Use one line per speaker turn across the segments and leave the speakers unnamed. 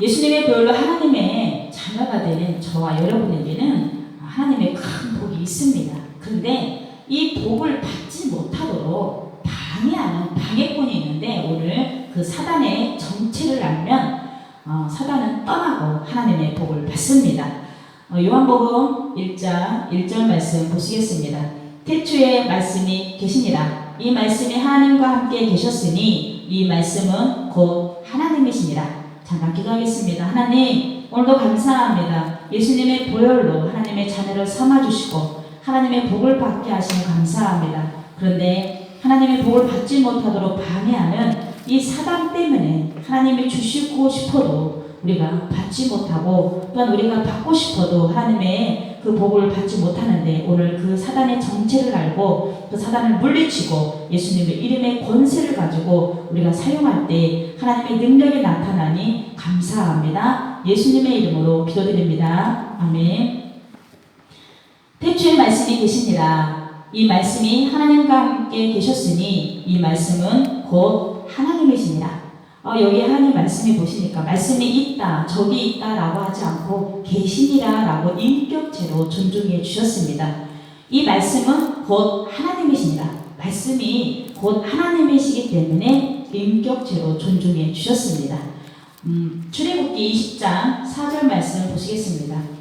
예수님의 보혈로 하나님의 자녀가 되는 저와 여러분에게는 하나님의 큰 복이 있습니다. 그런데 이 복을 받지 못하도록 방해하는 방해꾼이 있는데 오늘 그 사단의 정체를 알면 어, 사단은 떠나고 하나님의 복을 받습니다. 어, 요한복음 1장 1절 말씀 보시겠습니다. 태초에 말씀이 계시니라. 이 말씀이 하나님과 함께 계셨으니 이 말씀은 곧 하나님이시니라. 잠깐 기도하겠습니다. 하나님, 오늘도 감사합니다. 예수님의 보혈로 하나님의 자녀를 삼아주시고 하나님의 복을 받게 하시니 감사합니다. 그런데 하나님의 복을 받지 못하도록 방해하는 이 사단 때문에 하나님이 주시고 싶어도 우리가 받지 못하고 또한 우리가 받고 싶어도 하나님의 그 복을 받지 못하는데 오늘 그 사단의 정체를 알고 그 사단을 물리치고 예수님의 이름의 권세를 가지고 우리가 사용할 때 하나님의 능력이 나타나니 감사합니다. 예수님의 이름으로 기도드립니다. 아멘. 태초에 말씀이 계시니라. 이 말씀이 하나님과 함께 계셨으니 이 말씀은 곧 하나님이시니라. 어, 여기 하나님 말씀이 보시니까 말씀이 있다, 저기 있다라고 하지 않고 계시니라라고 인격체로 존중해 주셨습니다. 이 말씀은 곧 하나님이시니라. 말씀이 곧 하나님이시기 때문에 인격체로 존중해 주셨습니다. 음, 출애굽기 20장 4절 말씀 보시겠습니다.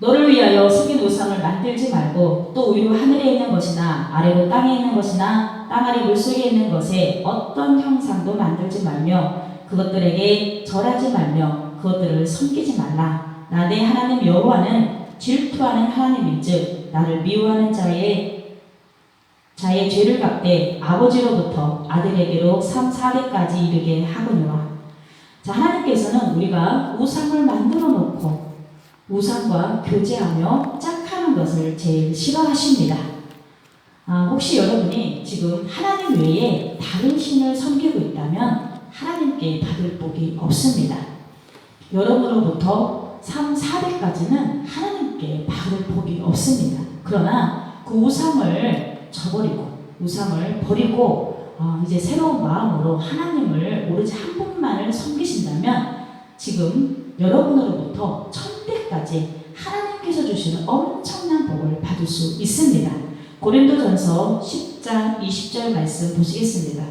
너를 위하여 속인 우상을 만들지 말고 또 위로 하늘에 있는 것이나 아래로 땅에 있는 것이나 땅 아래 물속에 있는 것에 어떤 형상도 만들지 말며 그것들에게 절하지 말며 그것들을 섬기지 말라. 나 내 하나님 여호와는 질투하는 하나님인즉 나를 미워하는 자의 자의 죄를 갚되 아버지로부터 아들에게로 3, 4대까지 이르게 하거니와. 자 하나님께서는 우리가 우상을 만들어 놓고 우상과 교제하며 짝하는 것을 제일 싫어하십니다. 아, 혹시 여러분이 지금 하나님 외에 다른 신을 섬기고 있다면 하나님께 받을 복이 없습니다. 여러분으로부터 3, 4대까지는 하나님께 받을 복이 없습니다. 그러나 그 우상을 저버리고 우상을 버리고 어, 이제 새로운 마음으로 하나님을 오로지 한 분만을 섬기신다면 지금 여러분으로부터 천 대까지 하나님께서 주시는 엄청난 복을 받을 수 있습니다. 고린도전서 10장 20절 말씀 보시겠습니다.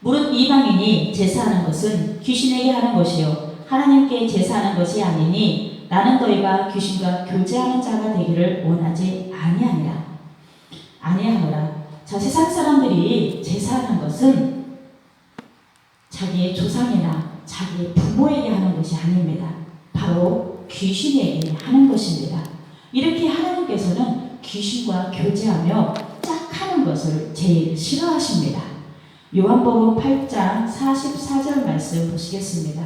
무릇 이방인이 제사하는 것은 귀신에게 하는 것이요 하나님께 제사하는 것이 아니니 나는 너희가 귀신과 교제하는 자가 되기를 원하지 아니하니라 아니하노라 자 세상 사람들이 제사하는 것은 자기의 조상이나 자기의 부모에게 하는 것이 아닙니다. 바로 귀신에게 하는 것입니다. 이렇게 하나님께서는 귀신과 교제하며 짝하는 것을 제일 싫어하십니다. 요한복음 8장 44절 말씀 보시겠습니다.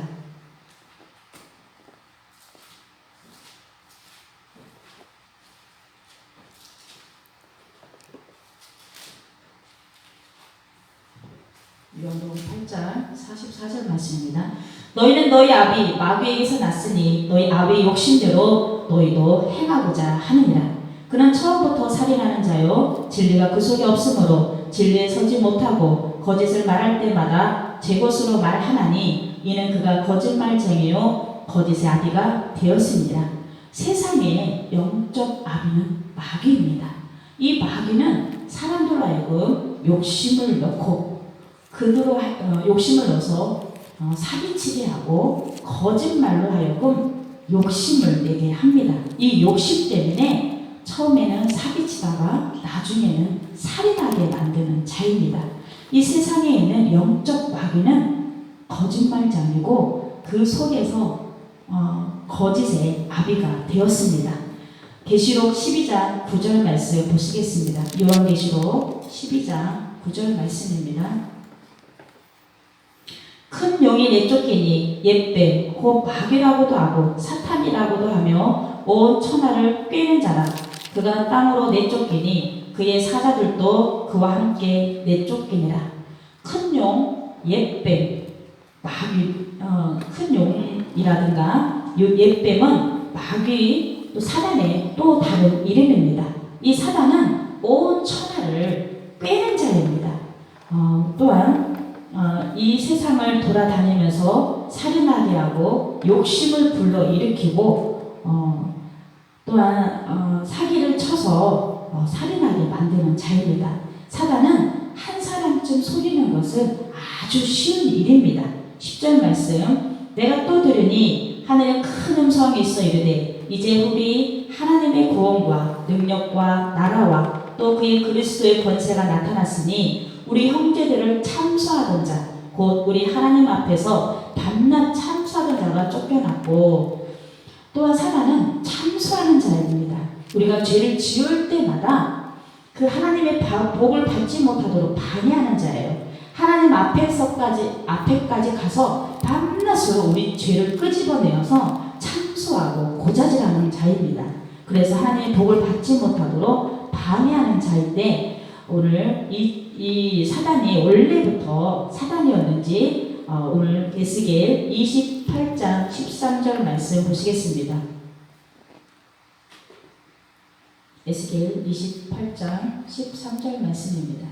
요한복음 8장 44절 말씀입니다. 너희는 너희 아비 마귀에게서 났으니 너희 아비 욕심대로 너희도 행하고자 하느니라. 그는 처음부터 살인하는 자요 진리가 그 속에 없으므로 진리에 서지 못하고 거짓을 말할 때마다 제 것으로 말하나니 이는 그가 거짓말쟁이요 거짓의 아비가 되었습니다. 세상의 영적 아비는 마귀입니다. 이 마귀는 사람들로 하여금 욕심을 넣고 하- 어, 욕심을 넣어서 어, 사기치게 하고 거짓말로 하여금 욕심을 내게 합니다. 이 욕심 때문에 처음에는 사기치다가 나중에는 살인하게 만드는 자입니다. 이 세상에 있는 영적 마귀는 거짓말장이고 그 속에서 어, 거짓의 아비가 되었습니다. 계시록 12장 9절 말씀 보시겠습니다. 요한계시록 12장 9절 말씀입니다. 큰 용이 내쫓기니 옛뱀 곧 마귀라고도 하고 사탄이라고도 하며 온 천하를 꿰는 자라 그가 땅으로 내쫓기니 그의 사자들도 그와 함께 내쫓기니라 큰 용, 옛뱀, 마귀, 어, 큰 용, 뱀이라든가 요 옛뱀은 마귀 또 사단의 또 다른 이름입니다. 이 사단은 온 천하를 꿰는 자입니다. 어, 또한 어, 이 세상을 돌아다니면서 살인하게 하고 욕심을 불러 일으키고 어, 또한 어, 사기를 쳐서 어, 살인하게 만드는 자입니다. 사단은 한 사람쯤 속이는 것은 아주 쉬운 일입니다. 10절 말씀 내가 또 들으니 하늘에 큰 음성이 있어 이르되 이제 우리 하나님의 구원과 능력과 나라와 또 그의 그리스도의 권세가 나타났으니 우리 형제들을 참수하던 자, 곧 우리 하나님 앞에서 밤낮 참수하던 자가 쫓겨났고 또한 사단은 참수하는 자입니다. 우리가 죄를 지을 때마다 그 하나님의 바- 복을 받지 못하도록 방해하는 자예요. 하나님 앞에서까지 앞에까지 가서 밤낮으로 우리 죄를 끄집어내어서 참수하고 고자질하는 자입니다. 그래서 하나님의 복을 받지 못하도록 방해하는 자인데 오늘 이, 이 사단이 원래부터 사단이었는지 어, 오늘 에스겔 28장 13절 말씀 보시겠습니다. 에스겔 28장 13절 말씀입니다.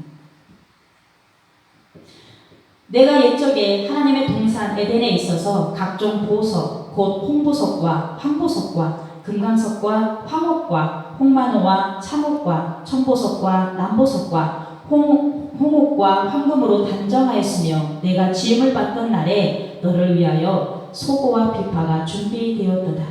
내가 옛적에 하나님의 동산 에덴에 있어서 각종 보석, 곧 홍보석과 황보석과 금강석과 황옥과 홍만호와 참옥과 천보석과 남보석과 홍, 홍옥과 황금으로 단정하였으며 내가 지음을 받던 날에 너를 위하여 소고와 비파가 준비되었도다.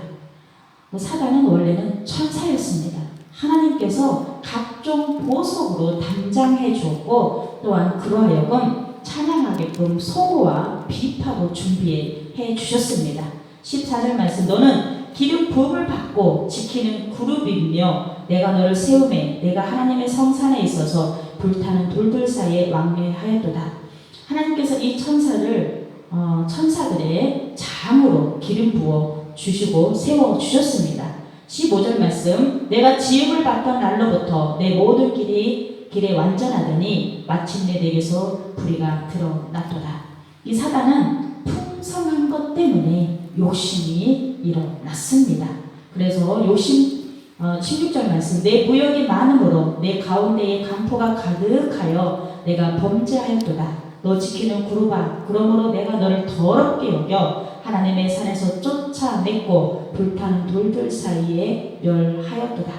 그 사단은 원래는 천사였습니다. 하나님께서 각종 보석으로 단장해 주었고 또한 그러하여금 찬양하게끔 소고와 비파도 준비해 주셨습니다. 14절 말씀 너는 기름 부음을 받고 지키는 그룹이며 내가 너를 세움에 내가 하나님의 성산에 있어서 불타는 돌들 사이에 왕래하였도다. 하나님께서 이 천사를 어, 천사들의 장으로 기름 부어 주시고 세워 주셨습니다. 15절 말씀 내가 지음을 받던 날로부터 내 모든 길이 길에 완전하더니 마침내 내게서 불의가 드러났도다. 이 사단은 풍성한 것 때문에 욕심이 일어났습니다. 그래서 욕심 어, 16절 말씀 내 무역이 많으므로 내 가운데에 강포가 가득하여 내가 범죄하였도다. 너 지키는 구루바 그러므로 내가 너를 더럽게 여겨 하나님의 산에서 쫓아냈고 불타는 돌들 사이에 멸하였도다.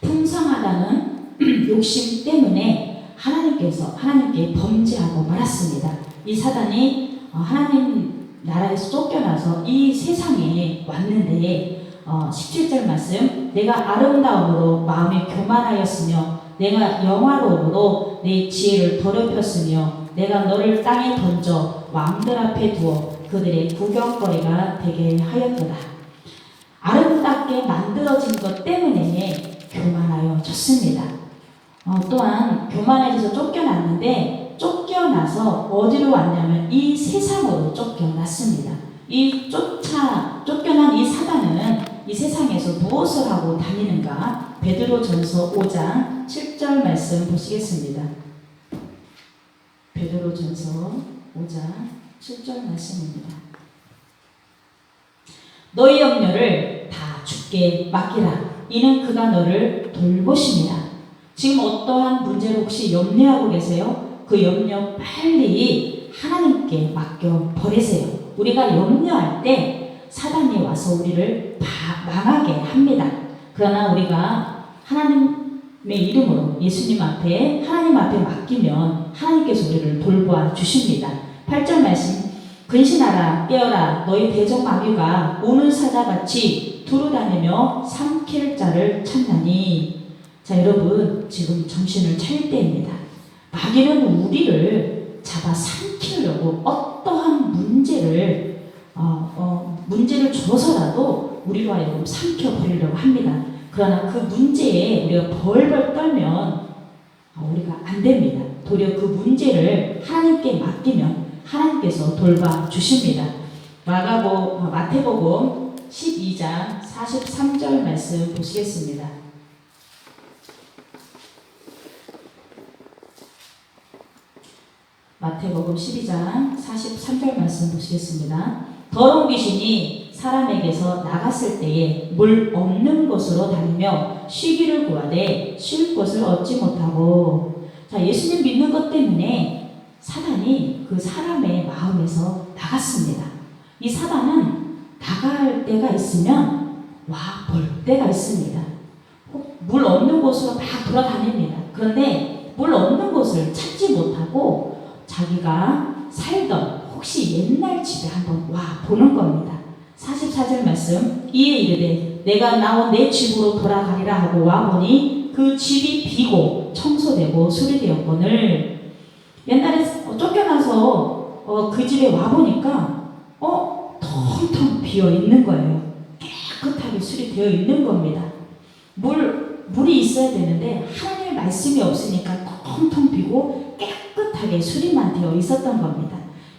풍성하다는 욕심 때문에 하나님께서 하나님께 범죄하고 말았습니다. 이 사단이 어, 하나님 나라에서 쫓겨나서 이 세상에 왔는데 어, 17절 말씀 내가 아름다움으로 마음에 교만하였으며 내가 영화로움으로 내 지혜를 더럽혔으며 내가 너를 땅에 던져 왕들 앞에 두어 그들의 구경거리가 되게 하였도다. 아름답게 만들어진 것 때문에 교만하여졌습니다. 어, 또한 교만해져서 쫓겨났는데 쫓겨나서 어디로 왔냐면 이 세상으로 쫓겨났습니다. 이 쫓아 쫓겨난 이 사단은 이 세상에서 무엇을 하고 다니는가? 베드로전서 5장 7절 말씀 보시겠습니다. 베드로전서 5장 7절 말씀입니다. 너희 염려를 다 주께 맡기라. 이는 그가 너를 돌보십니다. 지금 어떠한 문제를 혹시 염려하고 계세요? 그 염려 빨리 하나님께 맡겨 버리세요. 우리가 염려할 때 사단이 와서 우리를 바- 망하게 합니다. 그러나 우리가 하나님의 이름으로 예수님 앞에 하나님 앞에 맡기면 하나님께서 우리를 돌보아 주십니다. 8절 말씀 근신하라 깨어라 너희 대적 마귀가 오는 사자같이 두루다니며 삼킬 자를 찾나니 자 여러분 지금 정신을 차릴 때입니다. 마귀는 우리를 잡아 삼키려고 어떠한 문제를 어, 어, 문제를 줘서라도 우리로 하여금 삼켜 버리려고 합니다. 그러나 그 문제에 우리가 벌벌 떨면 어, 우리가 안 됩니다. 도리어 그 문제를 하나님께 맡기면 하나님께서 돌봐 주십니다. 마가보 어, 마태복음 12장 43절 말씀 보시겠습니다. 마태복음 12장 43절 말씀 보시겠습니다. 더러운 귀신이 사람에게서 나갔을 때에 물 없는 곳으로 다니며 쉬기를 구하되 쉴 곳을 얻지 못하고 자 예수님 믿는 것 때문에 사단이 그 사람의 마음에서 나갔습니다. 이 사단은 나갈 때가 있으면 와 볼 때가 있습니다. 혹물 없는 곳으로 막 돌아다닙니다. 그런데 물 없는 곳을 찾지 못하고 자기가 살던 혹시 옛날 집에 한번 와 보는 겁니다. 44절 말씀 이에 이르되 내가 나온 내 집으로 돌아가리라 하고 와보니 그 집이 비고 청소되고 수리되었거늘 옛날에 쫓겨나서 어, 그 집에 와보니까 어 텅텅 비어 있는 거예요. 깨끗하게 수리되어 있는 겁니다. 물 물이 있어야 되는데 하나님의 말씀이 없으니까 텅텅 비고 깨끗하게 수리만 되어 있었던 겁니다.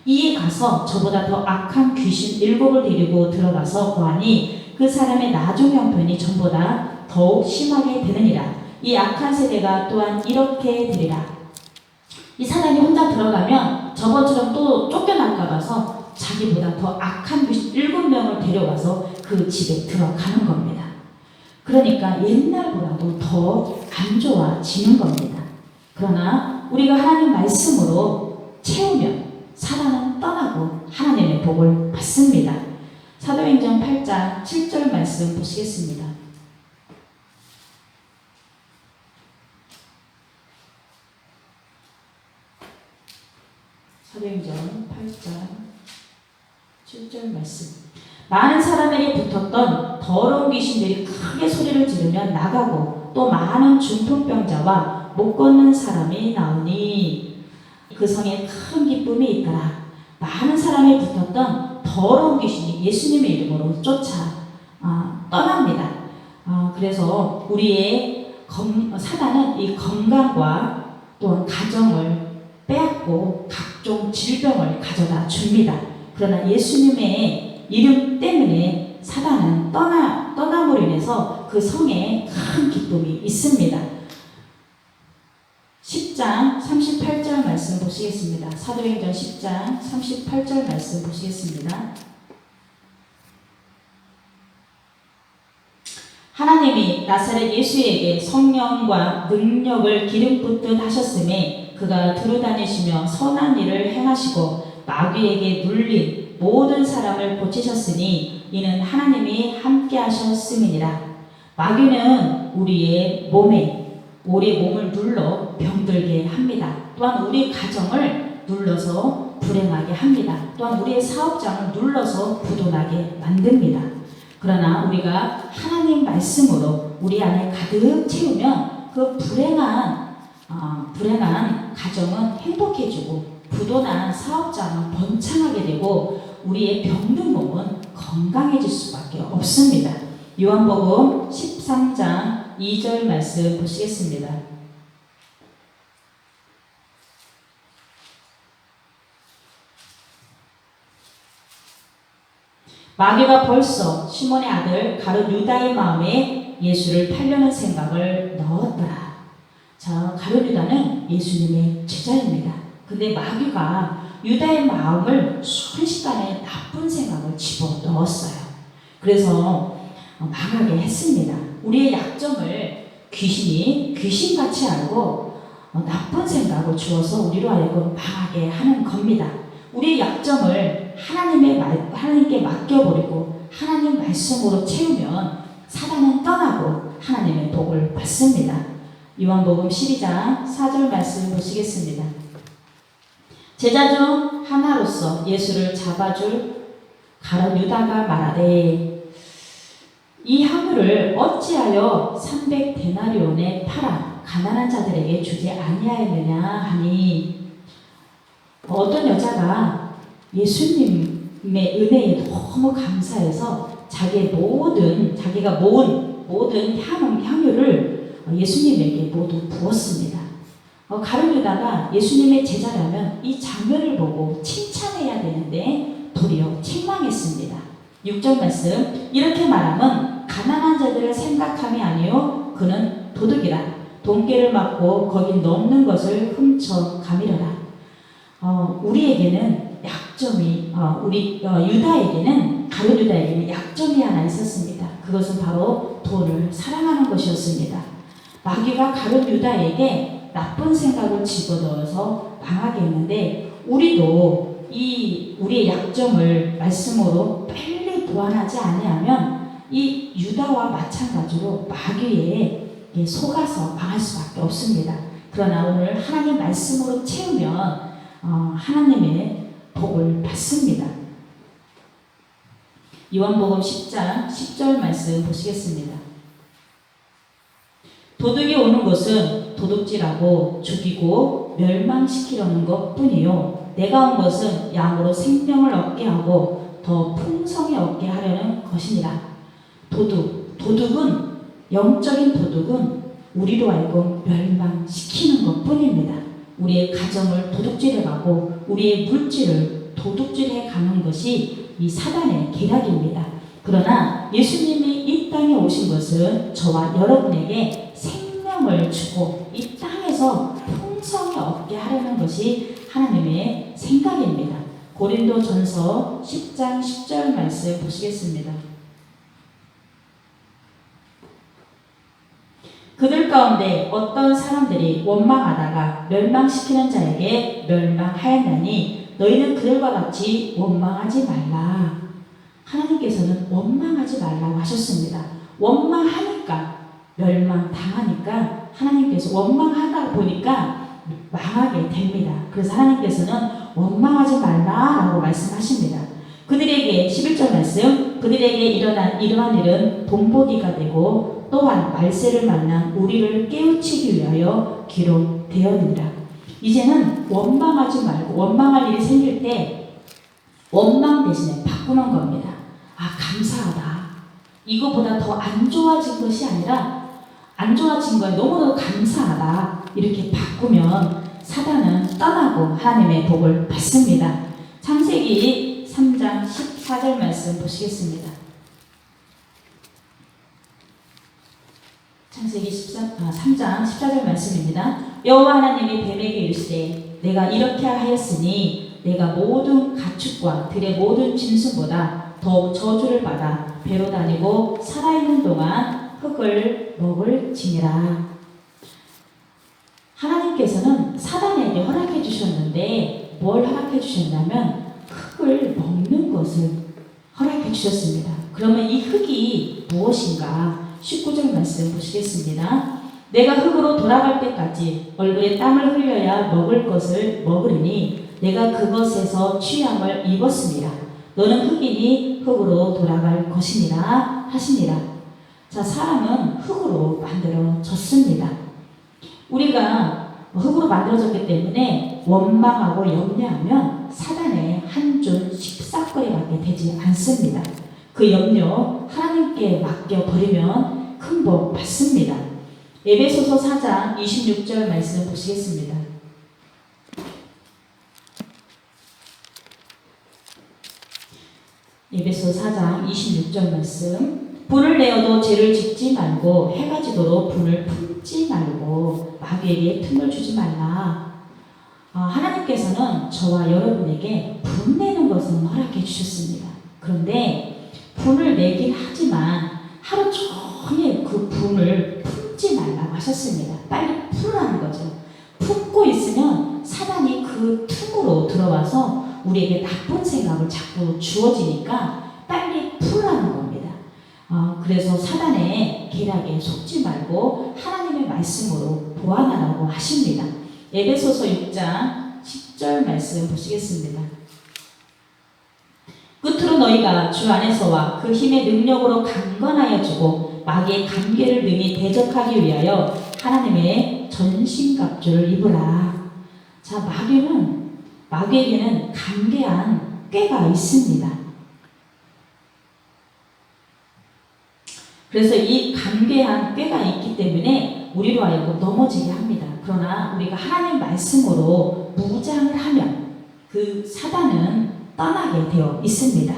이에 가서 저보다 더 악한 귀신 일곱을 데리고 들어가서 보아니 그 사람의 나중 형편이 전보다 더욱 심하게 되느니라. 이 악한 세대가 또한 이렇게 되리라. 이 사람이 혼자 들어가면 저번처럼 또 쫓겨날까 봐서 자기보다 더 악한 귀신 일곱 명을 데려와서 그 집에 들어가는 겁니다. 그러니까 옛날보다도 더 안 좋아지는 겁니다. 그러나 우리가 하나님 말씀으로 채우면 사단은 떠나고 하나님의 복을 받습니다. 사도행전 8장 7절 말씀 보시겠습니다. 사도행전 8장 7절 말씀. 많은 사람에게 붙었던 더러운 귀신들이 크게 소리를 지르며 나가고 또 많은 중풍병자와 못 걷는 사람이 나오니 그 성에 큰 기쁨이 있더라. 많은 사람이 붙었던 더러운 귀신이 예수님의 이름으로 쫓아 아, 떠납니다. 아, 그래서 우리의 검, 사단은 이 건강과 또한 가정을 빼앗고 각종 질병을 가져다 줍니다. 그러나 예수님의 이름 때문에 사단은 떠나, 떠남으로 인해서 그 성에 큰 기쁨이 있습니다. 10장 38절 말씀 보시겠습니다. 사도행전 10장 38절 말씀 보시겠습니다. 하나님이 나사렛 예수에게 성령과 능력을 기름 붓듯 하셨음에 그가 두루다니시며 선한 일을 행하시고 마귀에게 눌린 모든 사람을 고치셨으니 이는 하나님이 함께 하셨음이니라. 마귀는 우리의 몸에 우리 몸을 눌러 병들게 합니다. 또한 우리 가정을 눌러서 불행하게 합니다. 또한 우리의 사업장을 눌러서 부도나게 만듭니다. 그러나 우리가 하나님 말씀으로 우리 안에 가득 채우면 그 불행한 어, 불행한 가정은 행복해지고 부도난 사업장은 번창하게 되고 우리의 병든 몸은 건강해질 수밖에 없습니다. 요한복음 13장 2절 말씀 보시겠습니다. 마귀가 벌써 시몬의 아들 가룟 유다의 마음에 예수를 팔려는 생각을 넣었더라. 자, 가룟 유다는 예수님의 제자입니다. 근데 마귀가 유다의 마음을 순식간에 나쁜 생각을 집어 넣었어요. 그래서 망하게 했습니다. 우리의 약점을 귀신이 귀신같이 알고 나쁜 생각을 주어서 우리로 하여금 망하게 하는 겁니다. 우리의 약점을 하나님의 말, 하나님께 맡겨버리고 하나님 말씀으로 채우면 사단은 떠나고 하나님의 복을 받습니다. 요한복음 12장 4절 말씀 보시겠습니다. 제자 중 하나로서 예수를 잡아줄 가룟 유다가 말하되 이 향유를 어찌하여 300데나리온에 팔아 가난한 자들에게 주지 아니하였느냐 하니 어떤 여자가 예수님의 은혜에 너무 감사해서 자기의 모든 자기가 모은 모든 향, 향유를 예수님에게 모두 부었습니다. 어, 가룟유다가 예수님의 제자라면 이 장면을 보고 칭찬해야 되는데 도리어 책망했습니다. 6절 말씀 이렇게 말하면 가난한 자들을 생각함이 아니요 그는 도둑이라 돈깨를 맞고 거기 넘는 것을 훔쳐 가미려라. 어, 우리에게는 약점이 어, 우리 어, 유다에게는 가룟 유다에게는 약점이 하나 있었습니다. 그것은 바로 돈을 사랑하는 것이었습니다. 마귀가 가룟 유다에게 나쁜 생각을 집어넣어서 망하게 했는데 우리도 이 우리의 약점을 말씀으로 빨리 보완하지 아니하면 이 유다와 마찬가지로 마귀에 속아서 망할 수밖에 없습니다. 그러나 오늘 하나님 말씀으로 채우면 어, 하나님의 복을 받습니다. 요한복음 10장 10절 말씀 보시겠습니다. 도둑이 오는 것은 도둑질하고 죽이고 멸망시키려는 것 뿐이요. 내가 온 것은 양으로 생명을 얻게 하고 더 풍성히 얻게 하려는 것이니라. 도둑, 도둑은 영적인 도둑은 우리로 알고 멸망시키는 것 뿐입니다. 우리의 가정을 도둑질해 가고 우리의 물질을 도둑질해 가는 것이 이 사단의 계략입니다. 그러나 예수님이 이 땅에 오신 것은 저와 여러분에게 생명을 주고 이 땅에서 풍성히 얻게 하려는 것이 하나님의 생각입니다. 고린도 전서 10장 10절 말씀 보시겠습니다. 그들 가운데 어떤 사람들이 원망하다가 멸망시키는 자에게 멸망하였나니 너희는 그들과 같이 원망하지 말라. 하나님께서는 원망하지 말라고 하셨습니다. 원망하니까 멸망 당하니까 하나님께서 원망하다 보니까 망하게 됩니다. 그래서 하나님께서는 원망하지 말라라고 말씀하십니다. 그들에게 11절 말씀 그들에게 일어난 이러한 일은 본보기가 되고 또한 말세를 만난 우리를 깨우치기 위하여 기록되었느니라. 이제는 원망하지 말고 원망할 일이 생길 때 원망 대신에 바꾸는 겁니다. 아 감사하다. 이거보다 더 안 좋아진 것이 아니라 안 좋아진 거에 너무너무 감사하다. 이렇게 바꾸면 사단은 떠나고 하나님의 복을 받습니다. 창세기 3장 14절 말씀 보시겠습니다. 창세기 14, 아, 3장 14절 말씀입니다. 여호와 하나님이 뱀에게 이르시되 내가 이렇게 하였으니 내가 모든 가축과 들의 모든 짐승보다 더 저주를 받아 배로 다니고 살아있는 동안 흙을 먹을지니라. 하나님께서는 사단에게 허락해 주셨는데 뭘 허락해 주셨냐면 흙을 먹는 것을 허락해 주셨습니다. 그러면 이 흙이 무엇인가? 19절 말씀 보시겠습니다. 내가 흙으로 돌아갈 때까지 얼굴에 땀을 흘려야 먹을 것을 먹으리니 내가 그것에서 취함을 입었습니다. 너는 흙이니 흙으로 돌아갈 것이니라 하시니라. 자, 사람은 흙으로 만들어졌습니다. 우리가 흙으로 만들어졌기 때문에 원망하고 염려하면 사단의 한줄 식사거리 밖에 되지 않습니다. 그 염려 하나님께 맡겨 버리면 큰 복 받습니다. 에베소서 4장 26절 말씀 보시겠습니다. 에베소 4장 26절 말씀 분을 내어도 죄를 짓지 말고 해가 지도록 분을 품지 말고 마귀에게 틈을 주지 말라. 아, 하나님께서는 저와 여러분에게 분 내는 것은 허락해 주셨습니다. 그런데 분을 내긴 하지만 하루 종일 그 분을 품지 말라고 하셨습니다. 빨리 풀라는 거죠. 품고 있으면 사단이 그 틈으로 들어와서 우리에게 나쁜 생각을 자꾸 주어지니까 빨리 풀라는 겁니다. 어, 그래서 사단의 계략에 속지 말고 하나님의 말씀으로 보완하라고 하십니다. 에베소서 6장 10절 말씀 보시겠습니다. 끝으로 너희가 주 안에서와 그 힘의 능력으로 강건하여 주고 마귀의 관계를 능히 대적하기 위하여 하나님의 전신갑주를 입으라. 자, 마귀는 마귀에게는 간계한 꾀가 있습니다. 그래서 이 간계한 꾀가 있기 때문에 우리로 하여금 넘어지게 합니다. 그러나 우리가 하나님 말씀으로 무장을 하면 그 사단은 떠나게 되어 있습니다.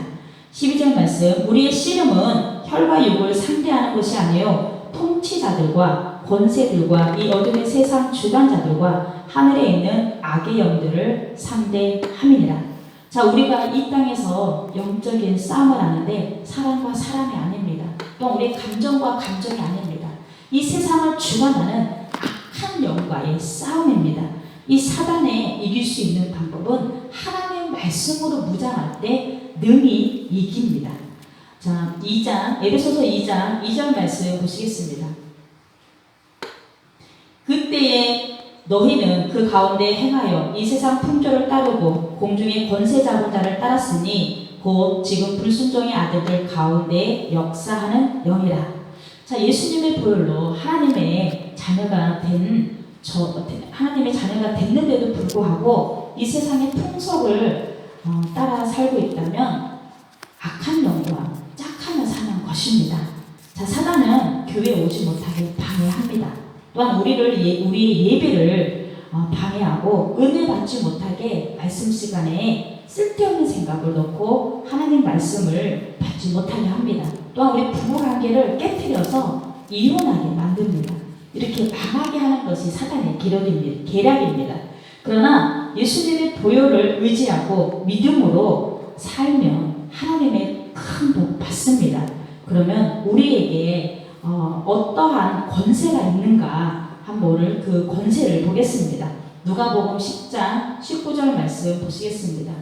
12절 말씀 우리의 씨름은 혈과 육을 상대하는 것이 아니요 통치자들과 권세들과 이 어둠의 세상 주관자들과 하늘에 있는 악의 영들을 상대함이니라. 자, 우리가 이 땅에서 영적인 싸움을 하는데 사람과 사람이 아닙니다. 또 우리 감정과 감정이 아닙니다. 이 세상을 주관하는 악한 영과의 싸움입니다. 이 사단에 이길 수 있는 방법은 하나님의 말씀으로 무장할 때 능히 이깁니다. 자, 2장, 에베소서 2장 2절 말씀 보시겠습니다. 그때에 너희는 그 가운데 행하여 이 세상 풍조를 따르고 공중의 권세 잡은 자를 따랐으니 곧 지금 불순종의 아들들 가운데 역사하는 영이라. 자, 예수님의 보혈로 하나님의 자녀가 된 저, 하나님의 자녀가 됐는데도 불구하고 이 세상의 풍속을 어, 따라 살고 있다면 악한 영과 것입니다. 자, 사단은 교회에 오지 못하게 방해합니다. 또한 우리를 예, 우리의 예배를 어, 방해하고 은혜 받지 못하게 말씀 시간에 쓸데없는 생각을 넣고 하나님 말씀을 받지 못하게 합니다. 또한 우리 부부 관계를 깨뜨려서 이혼하게 만듭니다. 이렇게 망하게 하는 것이 사단의 기력입니다. 계략입니다. 그러나 예수님의 보혈을 의지하고 믿음으로 살면 하나님의 큰 복 받습니다. 그러면 우리에게 어, 어떠한 권세가 있는가 한번 그 권세를 보겠습니다. 누가복음 10장 19절 말씀 보시겠습니다.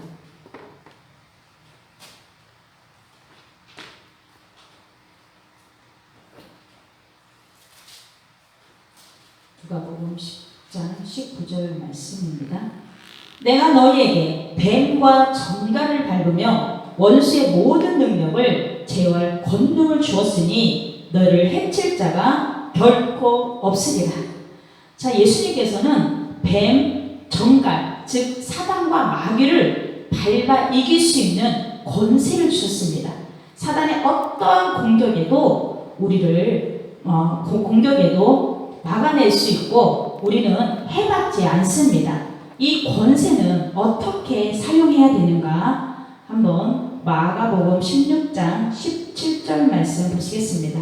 누가복음 10장 19절 말씀입니다. 내가 너희에게 뱀과 전갈을 밟으며 원수의 모든 능력을 제어할 권능을 주었으니 너를 해칠 자가 결코 없으리라. 자, 예수님께서는 뱀, 전갈, 즉 사단과 마귀를 밟아 이길 수 있는 권세를 주셨습니다. 사단의 어떠한 공격에도 우리를 어, 고- 공격에도 막아낼 수 있고 우리는 해받지 않습니다. 이 권세는 어떻게 사용해야 되는가? 한번 마가복음 16장 17절 말씀 보시겠습니다.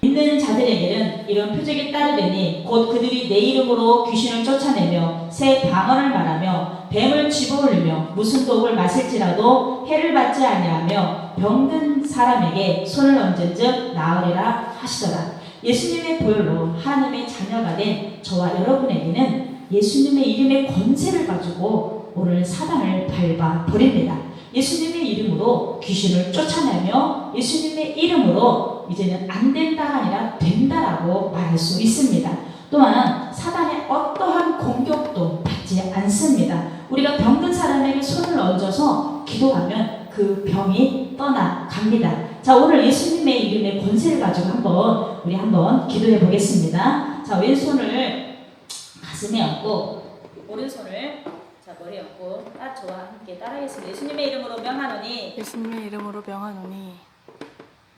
믿는 자들에게는 이런 표적이 따르되니 곧 그들이 내 이름으로 귀신을 쫓아내며 새 방언을 말하며 뱀을 집어올리며 무슨 독을 마실지라도 해를 받지 아니하며 병든 사람에게 손을 얹은즉 나으리라 하시더라. 예수님의 보혈로 하나님의 자녀가 된 저와 여러분에게는 예수님의 이름의 권세를 가지고 오늘 사단을 밟아 버립니다. 예수님의 이름으로 귀신을 쫓아내며 예수님의 이름으로 이제는 안 된다가 아니라 된다라고 말할 수 있습니다. 또한 사단의 어떠한 공격도 받지 않습니다. 우리가 병든 사람에게 손을 얹어서 기도하면 그 병이 떠나갑니다. 자, 오늘 예수님의 이름의 권세를 가지고 한번 우리 한번 기도해 보겠습니다. 자, 왼손을 가슴에 얹고 오른손을 자, 머리에 얹고 딱 저와 함께 따라하겠습니다. 예수님의 이름으로 명하노니
예수님의 이름으로 명하노니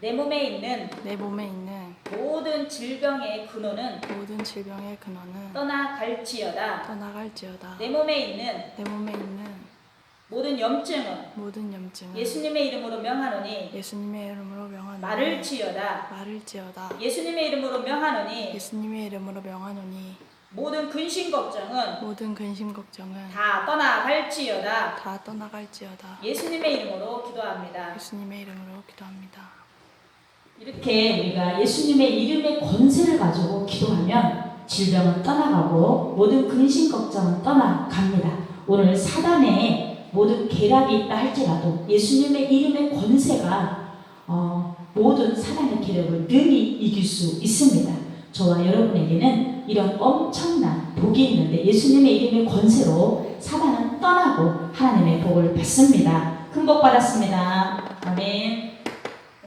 내 몸에 있는
내 몸에 있는
모든 질병의 근원은
모든 질병의 근원은
떠나갈지어다.
떠나갈지어다.
내 몸에 있는
내 몸에 있는
모든 염증은
모든 염증은
예수님의 이름으로 명하노니
예수님의 이름으로 명하노니
말을 지어다.
말을 지어다.
예수님의 이름으로 명하노니
예수님의 이름으로 명하노니
모든 근심 걱정은
모든 근심 걱정은
다 떠나갈지어다.
다 떠나갈지어다.
예수님의 이름으로 기도합니다.
예수님의 이름으로 기도합니다.
이렇게 우리가 예수님의 이름의 권세를 가지고 기도하면 질병은 떠나가고 모든 근심 걱정은 떠나갑니다. 오늘 사단의 모든 계략이 있다 할지라도 예수님의 이름의 권세가 어, 모든 사단의 계략을 능히 이길 수 있습니다. 저와 여러분에게는 이런 엄청난 복이 있는데 예수님의 이름의 권세로 사단은 떠나고 하나님의 복을 받습니다. 큰 복 받았습니다. 아멘.